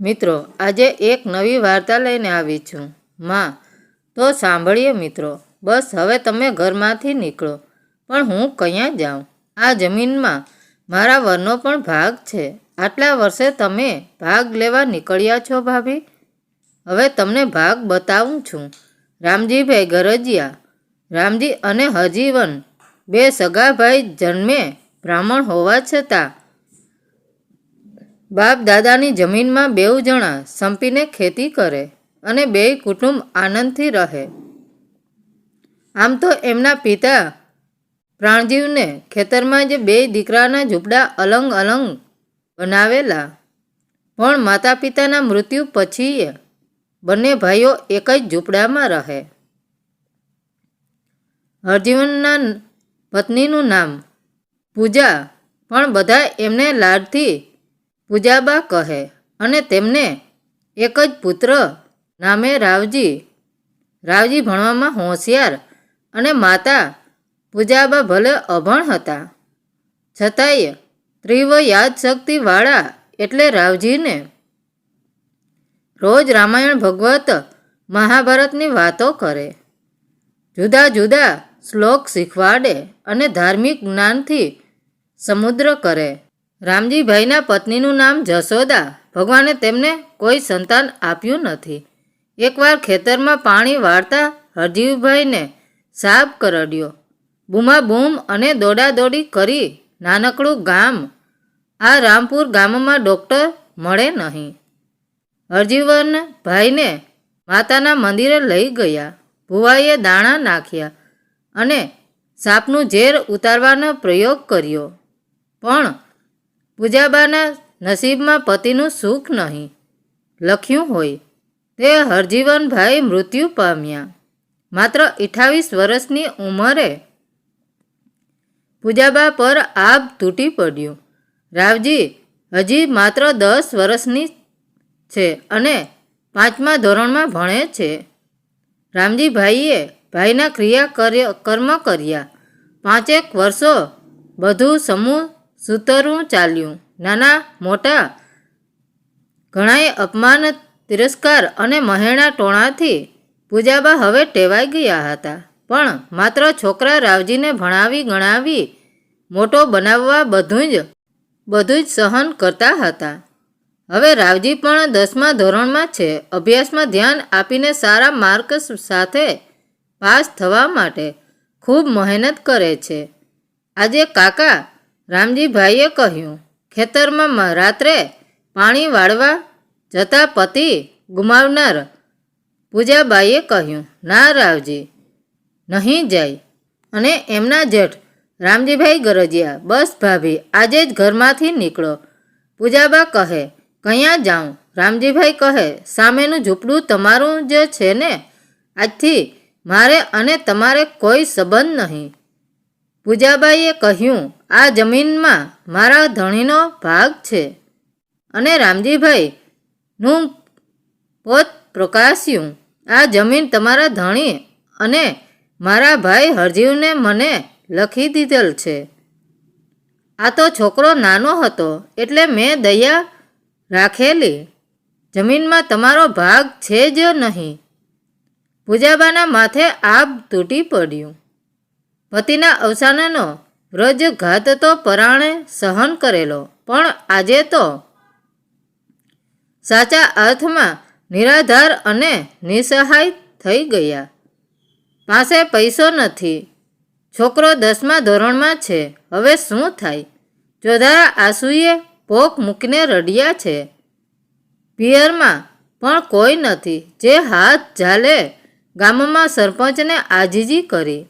મિત્રો, આજે એક નવી વાર્તા લઈને આવી છું. માં, તો સાંભળીએ મિત્રો. બસ હવે તમે ઘરમાંથી નીકળો. પણ હું ક્યાં જાઉં? આ જમીનમાં મારા વરનો પણ ભાગ છે. આટલા વર્ષે તમે ભાગ લેવા નીકળ્યા છો ભાભી? હવે તમને ભાગ બતાવું છું. રામજીભાઈ ગરજિયા, રામજી અને હજીવન, બે સગા ભાઈ જન્મે બ્રાહ્મણ હોવા છતાં બાપ દાદાની જમીનમાં બેઉ જણા સંપીને ખેતી કરે અને બેય કુટુંબ આનંદથી રહે. આમ તો એમના પિતા પ્રાણજીવને ખેતરમાં જ બે દીકરાના ઝૂંપડા અલંગ અલંગ બનાવેલા. પણ માતા પિતાના મૃત્યુ પછી બંને ભાઈઓ એક જ ઝૂંપડામાં રહે. હરજીવનના પત્નીનું નામ પૂજા, પણ બધા એમને લાડથી પૂજાબા કહે, અને તેમને એક જ પુત્ર નામે રાવજી. રાવજી ભણવામાં હોશિયાર અને માતા પૂજાબા ભલે અભણ હતા. છતાંય ત્રીવ યાદશક્તિવાળા એટલે રાવજીને. રોજ રામાયણ ભગવત મહાભારતની વાતો કરે. જુદા જુદા શ્લોક શીખવાડે અને ધાર્મિક જ્ઞાનથી સમુદ્ર કરે. રામજીભાઈના પત્નીનું નામ જશોદા. ભગવાને તેમને કોઈ સંતાન આપ્યું નથી. એકવાર ખેતરમાં પાણી વાળતા હરજીવભાઈને સાપ કરડ્યો. બૂમા બૂમ અને દોડાદોડી કરી નાનકડું ગામ, આ રામપુર ગામમાં ડૉક્ટર મળે નહીં. હરજીવન ભાઈને માતાના મંદિરે લઈ ગયા. ભુવાઈએ દાણા નાખ્યા અને સાપનું ઝેર ઉતારવાનો પ્રયોગ કર્યો. પણ પૂજાબાના નસીબમાં પતિનું સુખ નહીં. લખ્યું હોય, તે હરજીવનભાઈ મૃત્યુ પામ્યા. માત્ર અઠ્ઠાવીસ વર્ષની ઉંમરે પૂજાબા પર આભ તૂટી પડ્યું. રાવજી, હજી માત્ર દસ વર્ષની છે અને પાંચમા ધોરણમાં ભણે છે. રામજીભાઈએ ભાઈના ક્રિયા, કર્મ કર્યા. પાંચેક વર્ષો બધું સમૂહ સૂતરું ચાલ્યું. નાના, મોટા ઘણાય અપમાન, તિરસ્કાર અને મહેણા ટોણાથી પૂજાબા હવે ટેવાઈ ગયા હતા. પણ માત્ર છોકરા રાવજીને ભણાવી ગણાવી, મોટો બનાવવા બધું જ બધું જ સહન કરતા હતા. હવે રાવજી પણ દસમા ધોરણમાં છે. અભ્યાસમાં ધ્યાન આપીને સારા માર્ક સાથે પાસ થવા માટે ખૂબ મહેનત કરે છે. આજે કાકા રામજીભાઈએ કહ્યું, ખેતરમાં રાત્રે પાણી વાળવા જતા પતિ ગુમાવનાર પૂજાબાઈએ કહ્યું, ના રાવજી, નહીં જાય. અને એમના જેઠ રામજીભાઈ ગરજિયા, બસ ભાભી, આજે જ ઘરમાંથી નીકળો. પૂજાબા કહે, ક્યાં જાઉં? રામજીભાઈ કહે, સામેનું ઝૂંપડું તમારું જ છે ને? આજથી મારે અને તમારે કોઈ સંબંધ નહીં. પૂજાબાઈએ કહ્યું, આ જમીનમાં મારા ધણીનો ભાગ છે. અને રામજીભાઈનું પોત પ્રકાશ્યું. આ જમીન તમારા ધણી અને મારા ભાઈ હરજીવને મને લખી દીધેલ છે. આ તો છોકરો નાનો હતો, એટલે મેં દયા રાખેલી. જમીનમાં તમારો ભાગ છે જ નહીં. પૂજાબાના માથે આબ તૂટી પડ્યું. પતિના અવસાનનો વ્રજઘાત તો પરાણે સહન કરેલો. પણ આજે તો સાચા અર્થમાં નિરાધાર અને નિસહાય થઈ ગયા. પાસે પૈસો નથી. છોકરો દસમા ધોરણમાં છે. હવે શું થાય? ચોધારા આંસુએ ભોક મૂકીને રડ્યા છે. પિયરમાં પણ કોઈ નથી. જે હાથ ઝાલે ગામમાં સરપંચને આજીજી કરી.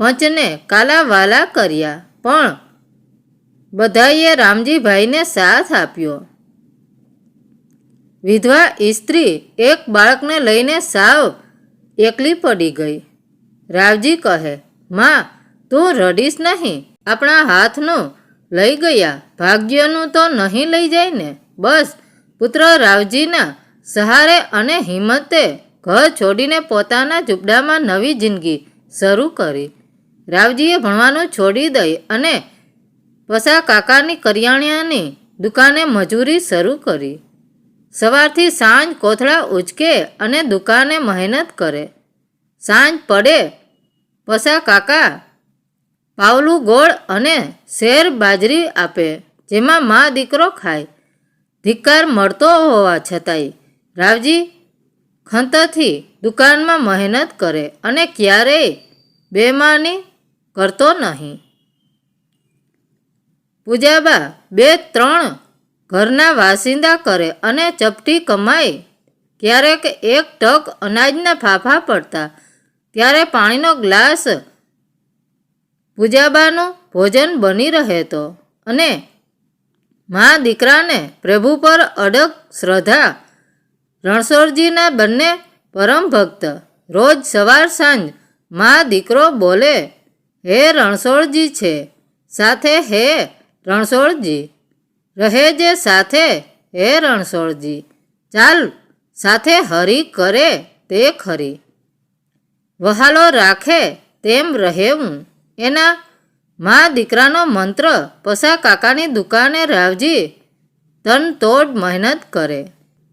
પંચને કાલાવાલા કર્યા, પણ બધાએ રામજીભાઈને સાથ આપ્યો. વિધવા સ્ત્રી એક બાળકને લઈને સાવ એકલી પડી ગઈ. રાવજી કહે, માં, તું રડીશ નહીં. આપણા હાથનું લઈ ગયા, ભાગ્યનું તો નહીં લઈ જાય ને? બસ, પુત્ર રાવજીના સહારે અને હિંમતે ઘર છોડીને પોતાના ઝૂંપડામાં નવી જિંદગી શરૂ કરી. રાવજીએ ભણવાનું છોડી દઈ અને વસા કાકાની કરિયાણાની દુકાને મજૂરી શરૂ કરી. સવારથી સાંજ કોથળા ઉચકે અને દુકાને મહેનત કરે. સાંજ પડે, પસા કાકા પાવલું ગોળ અને શેર બાજરી આપે, જેમાં મા દીકરો ખાય. ધિક્કાર મળતો હોવા છતાંય રાવજી ખંતથી દુકાનમાં મહેનત કરે અને ક્યારેય બેમાની કરતો નહીં. પૂજાબા બે ત્રણ ઘરના વાસિંદા કરે અને ચપટી કમાય. ક્યારેક એક ટક અનાજના ફાફા પડતા. ત્યારે પાણીનો ગ્લાસ પૂજાબાનું ભોજન બની રહે તો અને મા દીકરાને પ્રભુ પર અડગ શ્રદ્ધા. રણછોડજીના બંને પરમ ભક્ત રોજ સવાર સાંજ મા દીકરો બોલે હે રણછોડજી છે, સાથે હે રણછોડજી રહે જે સાથે, હે રણછોડજી ચાલ, સાથે હરી કરે તે ખરી. વહાલો રાખે તેમ રહેવું. એના મા દીકરાનો મંત્ર પસા કાકાની દુકાને રાવજી તન તોડ મહેનત કરે.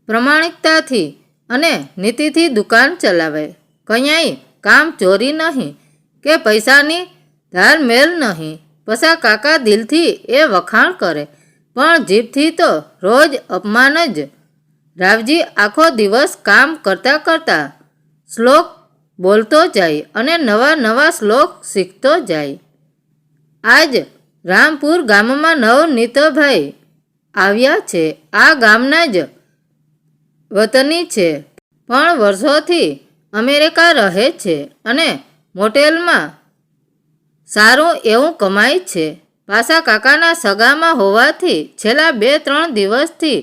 પ્રમાણિકતાથી અને નીતિથી દુકાન ચલાવે. કંઈ કામ ચોરી નહીં કે પૈસાની ધાર મેલ નહીં. પસા કાકા દિલથી એ વખાણ કરે. પણ જીભથી તો રોજ અપમાન જ. રાવજી આખો દિવસ કામ કરતાં કરતાં શ્લોક બોલતો જાય અને નવા નવા શ્લોક શીખતો જાય. આજ રામપુર ગામમાં નવનીતભાઈ આવ્યા છે. આ ગામના જ વતની છે. પણ વર્ષોથી અમેરિકા રહે છે અને મોટેલમાં સારું એવું કમાય છે. પાસા કાકાના સગામાં હોવાથી છેલ્લા બે ત્રણ દિવસથી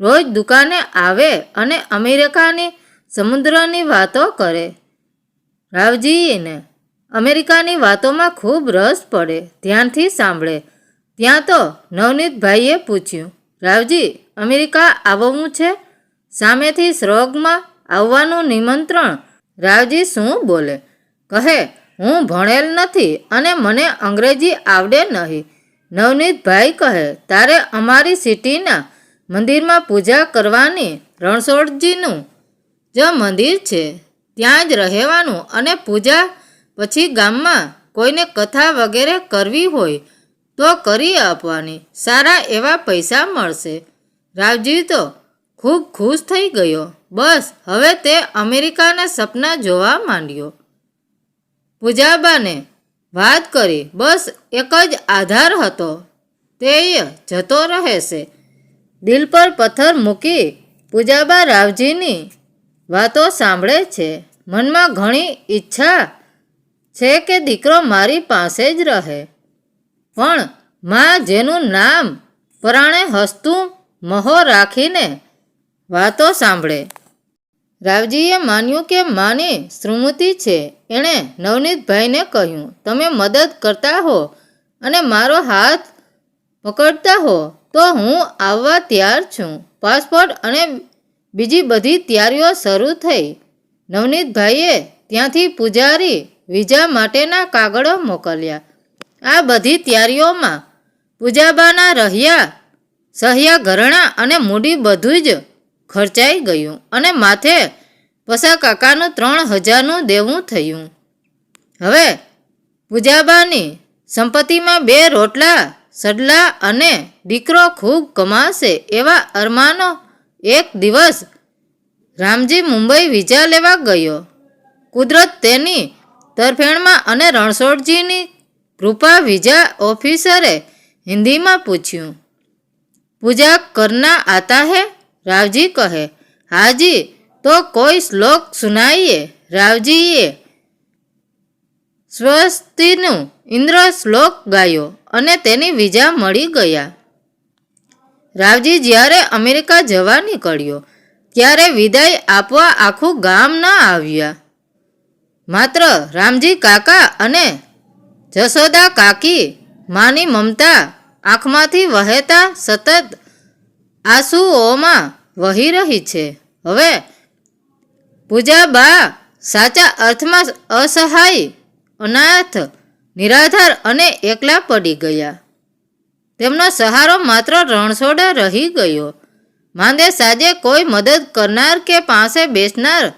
રોજ દુકાને આવે અને અમેરિકાની સમુદ્રની વાતો કરે. રાવજીને અમેરિકાની વાતોમાં ખૂબ રસ પડે. ધ્યાનથી સાંભળે. ત્યાં તો નવનીતભાઈએ પૂછ્યું, રાવજી, અમેરિકા આવવું છે? સામેથી શ્રોગમાં આવવાનું નિમંત્રણ. રાવજી શું બોલે? કહે હું ભણેલ નથી અને મને અંગ્રેજી આવડે નહીં. નવનીતભાઈ કહે, તારે અમારી સિટીના મંદિરમાં પૂજા કરવાની રણછોડજીનું જ મંદિર છે. ત્યાં જ રહેવાનું અને પૂજા પછી ગામમાં કોઈને કથા વગેરે કરવી હોય તો કરી આપવાની. સારા એવા પૈસા મળશે. રાવજી તો ખૂબ ખુશ થઈ ગયો. બસ, હવે તે અમેરિકાના સપના જોવા માંડ્યો. પૂજાબાને વાત કરી, બસ એક જ આધાર હતો તે જતો રહેશે. દિલ પર પથ્થર મૂકી પૂજાબા રાવજીની વાતો સાંભળે છે. મનમાં ઘણી ઈચ્છા છે કે દીકરો મારી પાસે જ રહે. પણ માં જેનું નામ પરાણે હસતું મહો રાખીને વાતો સાંભળે. રાવજીએ માન્યું કે માની શ્રુમતિ છે. એણે નવનીતભાઈને કહ્યું, તમે મદદ કરતા હો અને મારો હાથ પકડતા હો, તો હું આવવા તૈયાર છું. પાસપોર્ટ અને બીજી બધી તૈયારીઓ શરૂ થઈ. નવનીતભાઈએ ત્યાંથી પૂજારી વિઝા માટેના કાગળો મોકલ્યા. આ બધી તૈયારીઓમાં પૂજાબાના રહ્યા સહ્યા ઘરણા અને મૂડી બધું જ ખર્ચાઈ ગયું અને માથે પસા કાકાનું ત્રણ હજારનું દેવું થયું. હવે પૂજાબાની સંપત્તિમાં બે રોટલા, સડલા અને દીકરો ખૂબ કમાશે એવા અરમાનો એક દિવસ રામજી મુંબઈ વિઝા લેવા ગયો. કુદરત તેની તરફેણમાં અને રણછોડજીની કૃપા વિઝા ઓફિસરે હિન્દીમાં પૂછ્યું, પૂજા કરના આતા હે? રાવજી કહે, હાજી, તો કોઈ શ્લોક સુનાઈએ? રાવજીએ. સ્વસ્તિનું ઇન્દ્ર શ્લોક ગાયો અને તેની વિજા મળી ગયા. રાવજી જ્યારે અમેરિકા જવા નીકળ્યો, ત્યારે વિદાય આપવા આખું ગામ ન આવ્યા. માત્ર રામજી કાકા અને જશોદા કાકી માની મમતા આંખમાંથી વહેતા સતત આંસુઓમાં વહી રહી છે. હવે પૂજા બા સાચા અર્થમાં અસહાય, અનાથ, નિરાધાર અને એકલા પડી ગયા. તેમનો સહારો માત્ર રણછોડા રહી ગયો. માંદે સાજે કોઈ મદદ કરનાર કે પાસે બેસનાર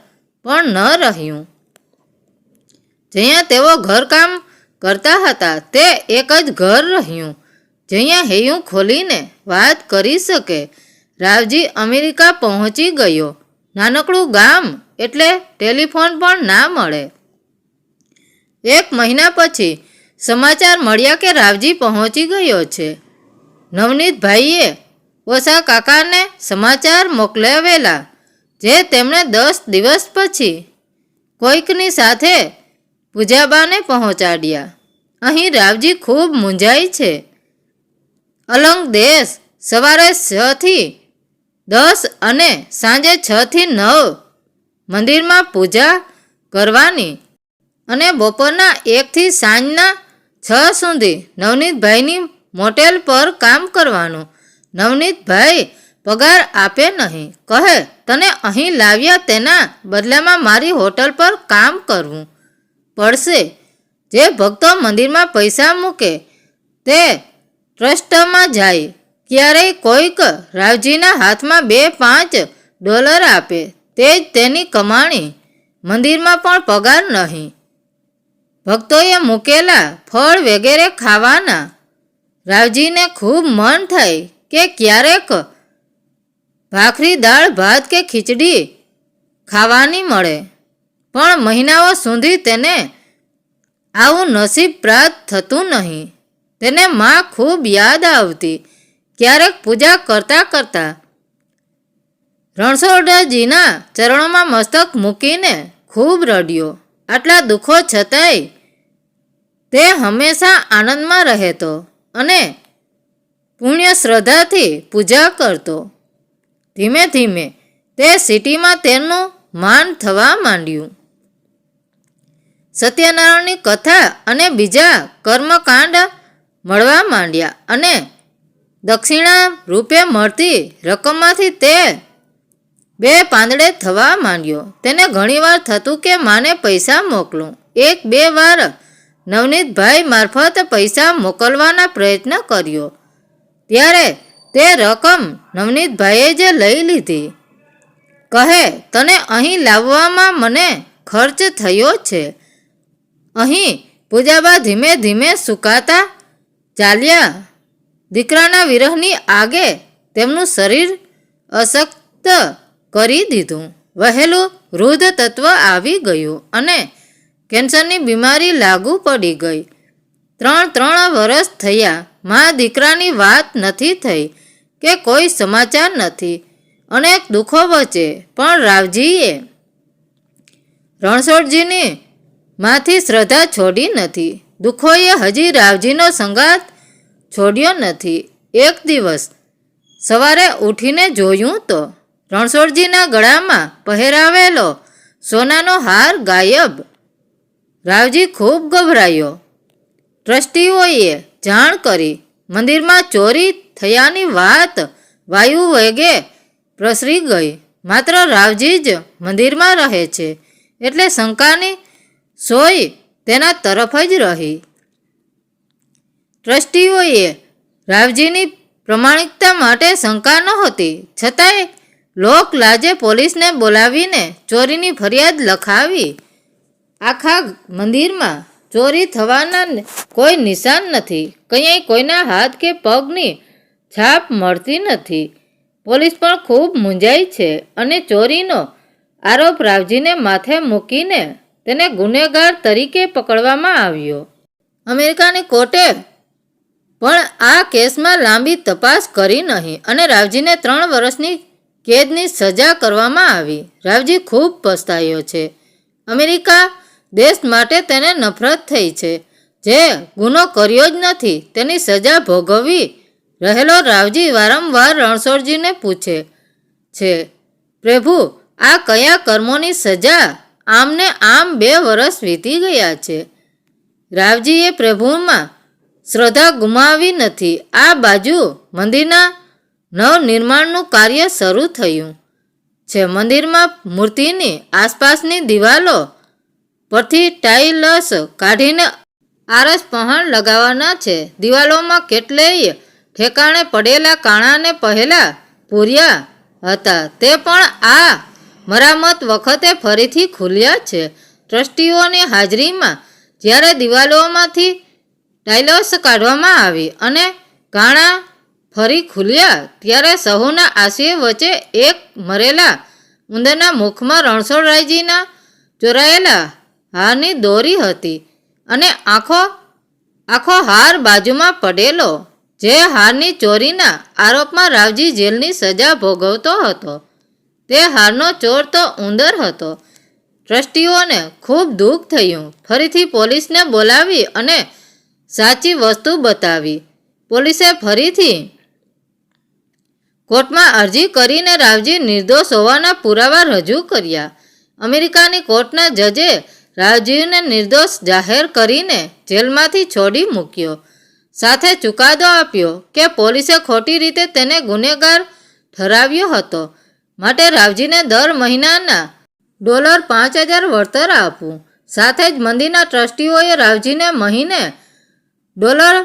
પણ ન રહ્યું. જ્યાં તેઓ ઘરકામ કરતા હતા, તે એક જ ઘર રહ્યું. જ્યાં હૈયું ખોલીને વાત કરી શકે, રાવજી અમેરિકા પહોંચી ગયો. નાનકડું ગામ એટલે ટેલિફોન પણ ના મળે. એક મહિના પછી સમાચાર મળ્યા કે રાવજી પહોંચી ગયો છે. નવનીતભાઈએ ઓછા કાકાને સમાચાર મોકલાવેલા, જે તેમણે દસ દિવસ પછી કોઈકની સાથે પૂજાબાને પહોંચાડ્યા. અહીં રાવજી ખૂબ મૂંઝાય છે. અલંગ દેશ સવારે છથી દસ અને સાંજે છથી નવ. મંદિરમાં પૂજા કરવાની અને બપોરના એકથી સાંજના છ સુધી નવનીતભાઈની મોટેલ પર કામ કરવાનું. નવનીતભાઈ પગાર આપે નહીં. કહે, તને અહીં લાવ્યા તેના બદલામાં મારી હોટલ પર કામ કરવું પડશે. જે ભક્તો મંદિરમાં પૈસા મૂકે તે ટ્રસ્ટમાં જાય. ક્યારેય કોઈક રાવજીના હાથમાં બે પાંચ ડોલર આપે, તે જ તેની કમાણી. મંદિરમાં પણ પગાર નહીં. ભક્તોએ મૂકેલા ફળ વગેરે ખાવાના. રાવજીને ખૂબ મન થાય કે ક્યારેક ભાખરી દાળ, ભાત કે ખીચડી ખાવાની મળે. પણ મહિનાઓ સુધી તેને આવું નસીબ પ્રાપ્ત થતું નહીં. તેને માં ખૂબ યાદ આવતી. ક્યારેક પૂજા કરતા કરતા રણછોડજીના ચરણોમાં મસ્તક મૂકીને ખૂબ રડ્યો. આટલા દુઃખો છતાંય તે હંમેશા આનંદમાં રહેતો અને પુણ્ય શ્રદ્ધાથી પૂજા કરતો. ધીમે ધીમે તે સિટીમાં તેનું માન થવા માંડ્યું. સત્યનારાયણની કથા અને બીજા કર્મકાંડ મળવા માંડ્યા અને દક્ષિણા રૂપે મળતી રકમમાંથી તે બે પાંદડે થવા માંડ્યો. તેને ઘણીવાર થતું કે માને પૈસા મોકલું. એક બે વાર નવનીતભાઈ મારફત પૈસા મોકલવાના પ્રયત્ન કર્યો. ત્યારે તે રકમ નવનીતભાઈએ જ લઈ લીધી. કહે, તને અહીં લાવવામાં મને ખર્ચ થયો છે. અહીં પૂજાબા ધીમે ધીમે સુકાતા ચાલ્યા. દીકરાના વિરહની આગે તેમનું શરીર અશક્ત કરી દીધું. વહેલું વૃદ્ધ તત્વ આવી ગયું અને કેન્સરની બીમારી લાગુ પડી ગઈ. ત્રણ ત્રણ વર્ષ થયા. મા દીકરાની વાત નથી થઈ કે કોઈ સમાચાર નથી. અનેક દુઃખો વચ્ચે પણ રાવજીએ રણછોડજીની માંથી શ્રદ્ધા છોડી નથી. દુઃખોએ હજી રાવજીનો સંગાત છોડ્યો નથી. એક દિવસ સવારે ઉઠીને જોયું તો રણછોડજીના ગળામાં પહેરાવેલો સોનાનો હાર ગાયબ. રાવજી ખૂબ ગભરાયો. ટ્રસ્ટીઓએ જાણ કરી, મંદિરમાં ચોરી થયાની વાત વાયુ વેગે પ્રસરી ગઈ. માત્ર રાવજી જ મંદિરમાં રહે છે, એટલે શંકાની સોય તેના તરફ જ રહી. ટ્રસ્ટીઓએ રાવજીની પ્રમાણિકતા માટે શંકા નહોતી છતાંય લોક લાજે પોલીસને બોલાવીને ચોરીની ફરિયાદ લખાવી. આખા મંદિરમાં ચોરી થવાના કોઈ નિશાન નથી. કંઈ કોઈના હાથ કે પગની છાપ મળતી નથી. પોલીસ પણ ખૂબ મૂંઝાઈ છે અને ચોરીનો આરોપ રાવજીને માથે મૂકીને તેને ગુનેગાર તરીકે પકડવામાં આવ્યો. અમેરિકાની કોર્ટે પણ આ કેસમાં લાંબી તપાસ કરી નહીં અને રાવજીને ત્રણ વર્ષની કેદની સજા કરવામાં આવી. રાવજી ખૂબ પસ્તાયો છે. અમેરિકા દેશ માટે તેને નફરત થઈ છે. જે ગુનો કર્યો જ નથી, તેની સજા ભોગવવી રહેલો રાવજી વારંવાર રણછોડજીને પૂછે છે, પ્રભુ, આ કયા કર્મોની સજા આમને આમ બે વર્ષ વીતી ગયા છે. રાવજીએ પ્રભુમાં શ્રદ્ધા ગુમાવી નથી. આ બાજુ મંદિરના નવનિર્માણનું કાર્ય શરૂ થયું છે. મંદિરમાં મૂર્તિની આસપાસની દિવાલો પરથી ટાઇલ્સ કાઢીને આરસ પહાણ લગાવવાના છે. દિવાલોમાં કેટલેય ઠેકાણે પડેલા કાણાને પહેલા પૂર્યા હતા. તે પણ આ મરામત વખતે ફરીથી ખુલ્યા છે. ટ્રસ્ટીઓની હાજરીમાં જ્યારે દિવાલોમાંથી ટાઇલ્સ કાઢવામાં આવી અને ઘાણા ફરી ખુલ્યા, ત્યારે સહુના આશય વચ્ચે એક મરેલા ઉંદરના મુખમાં રણછોડરાયજીના ચોરાયેલા હારની દોરી હતી અને આખો આખો હાર બાજુમાં પડેલો, જે હારની ચોરીના આરોપમાં રાવજી જેલની સજા ભોગવતો હતો. તે હારનો ચોર તો ઉંદર હતો. ટ્રસ્ટીઓને ખૂબ દુઃખ થયું. ફરીથી પોલીસને બોલાવી અને સાચી વસ્તુ બતાવી. પોલીસે ફરીથી કોર્ટમાં અરજી કરીને રાવજી નિર્દોષ હોવાના પુરાવા રજૂ કર્યા. અમેરિકાની કોર્ટના જજે રાવજીને નિર્દોષ જાહેર કરીને જેલમાંથી છોડી મૂક્યો. સાથે ચુકાદો આપ્યો કે પોલીસે ખોટી રીતે તેને ગુનેગાર ઠરાવ્યો હતો. માટે રાવજીને દર મહિનાના ડોલર પાંચ હજાર વળતર આપવું. સાથે જ મંદિરના ટ્રસ્ટીઓએ રાવજીને મહિને ડોલર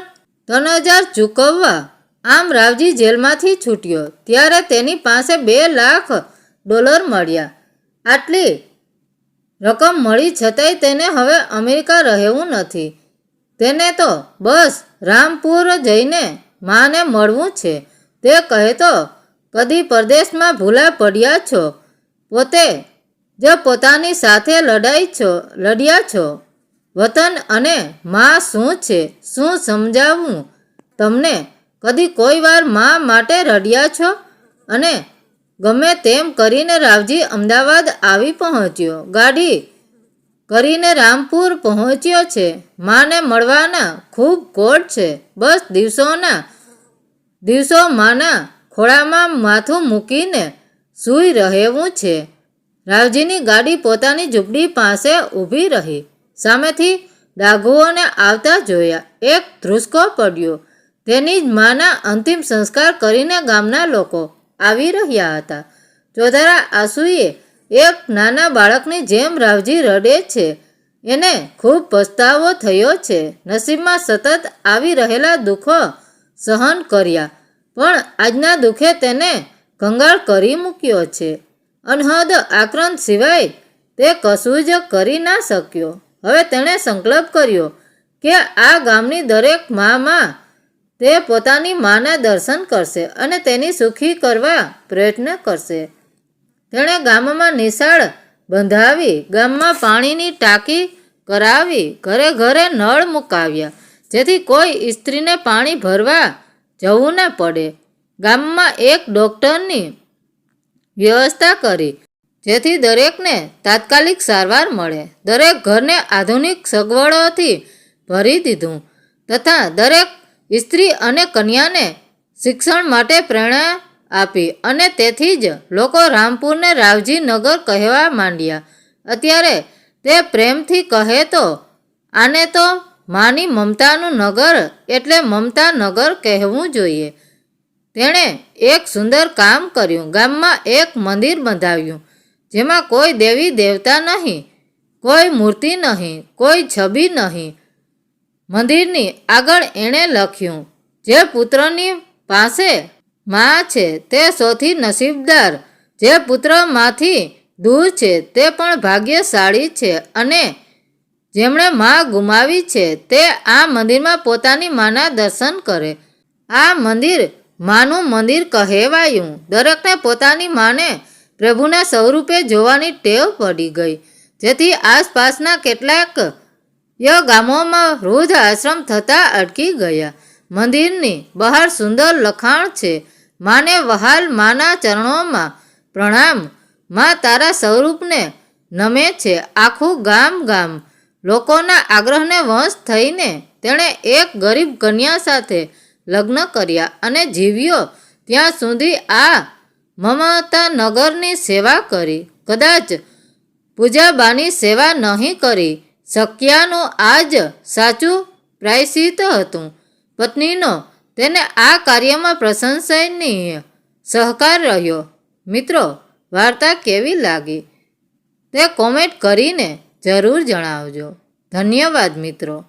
ત્રણ હજાર ચૂકવવા આમ રાવજી જેલમાંથી છૂટ્યો. ત્યારે તેની પાસે બે લાખ ડોલર મળ્યા. આટલી રકમ મળી છતાંય તેને હવે અમેરિકા રહેવું નથી. તેને તો બસ રામપુર જઈને માને મળવું છે. તે કહે તો કદી પરદેશમાં ભૂલા પડ્યા છો? પોતે જ પોતાની સાથે લડાઈ છો, લડ્યા છો. વતન અને માં શું છે? શું સમજાવવું તમને કદી કોઈ વાર મા માટે રડ્યા છો? અને ગમે તેમ કરીને રાવજી અમદાવાદ આવી પહોંચ્યો. ગાડી કરીને રામપુર પહોંચ્યો છે. માને મળવાના ખૂબ કોટ છે. બસ દિવસોના દિવસો માના ખોળામાં માથું મૂકીને સૂઈ રહેવું છે. રાવજીની ગાડી પોતાની ઝૂંપડી પાસે ઊભી રહી. સામેથી ડાઘુઓને આવતા જોયા. એક ધ્રુસકો પડ્યો. તેની માના અંતિમ સંસ્કાર કરીને ગામના લોકો આવી રહ્યા હતા. ચોધારા આસુએ એક નાના બાળકની જેમ રાવજી રડે છે. એને ખૂબ પસ્તાવો થયો છે. નસીબમાં સતત આવી રહેલા દુઃખો સહન કર્યા. પણ આજના દુઃખે તેને કંગાળ કરી મૂક્યો છે. અનહદ આક્રંદ સિવાય તે કશું જ કરી ના શક્યો. હવે તેણે સંકલ્પ કર્યો કે આ ગામની દરેક મામાં તે પોતાની માના દર્શન કરશે અને તેની સુખી કરવા પ્રયત્ન કરશે. તેણે ગામમાં નિશાળ બંધાવી, ગામમાં પાણીની ટાંકી કરાવી, ઘરે ઘરે નળ મુકાવ્યા, જેથી કોઈ સ્ત્રીને પાણી ભરવા જવું ના પડે. ગામમાં એક ડૉક્ટરની વ્યવસ્થા કરી, જેથી દરેકને તાત્કાલિક સારવાર મળે. દરેક ઘરને આધુનિક સગવડોથી ભરી દીધું તથા દરેક સ્ત્રી અને કન્યાને શિક્ષણ માટે પ્રેરણા આપી અને તેથી જ લોકો રામપુરને રાવજી નગર કહેવા માંડ્યા. અત્યારે તે પ્રેમથી કહે તો, આને તો માની મમતાનું નગર એટલે મમતા નગર કહેવું જોઈએ. તેણે એક સુંદર કામ કર્યું. ગામમાં એક મંદિર બંધાવ્યું, જેમાં કોઈ દેવી દેવતા નહીં, કોઈ મૂર્તિ નહીં, કોઈ છબી નહીં. મંદિરની આગળ એણે લખ્યું, જે પુત્રની પાસે માં છે, તે સૌથી નસીબદાર. જે પુત્રમાંથી દૂર છે, તે પણ ભાગ્યશાળી છે અને જેમણે માં ગુમાવી છે, તે આ મંદિરમાં પોતાની માના દર્શન કરે. આ મંદિર માનું મંદિર કહેવાયું. દરેકને પોતાની માને પ્રભુના સ્વરૂપે જોવાની ટેવ પડી ગઈ. જેથી આસપાસના કેટલાક ગામોમાં વૃદ્ધ આશ્રમ થતાં અટકી ગયા. મંદિરની બહાર સુંદર લખાણ છે, માને વહાલ માના ચરણોમાં પ્રણામ. માં તારા સ્વરૂપને નમે છે. આખું ગામ ગામ. લોકોના આગ્રહને વંશ થઈને તેણે એક ગરીબ કન્યા સાથે લગ્ન કર્યા અને જીવ્યો. ત્યાં સુધી આ મમતા નગરની સેવા કરી. કદાચ પૂજાબાની સેવા નહીં કરી શક્યાનું આ જ સાચું પ્રાયશ્ચિત હતું. પત્નીનો તેને આ કાર્યમાં પ્રશંસનીય સહકાર રહ્યો. મિત્રો, વાર્તા કેવી લાગી? તે કોમેન્ટ કરીને જરૂર જણાવજો. ધન્યવાદ મિત્રો.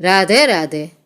રાધે રાધે.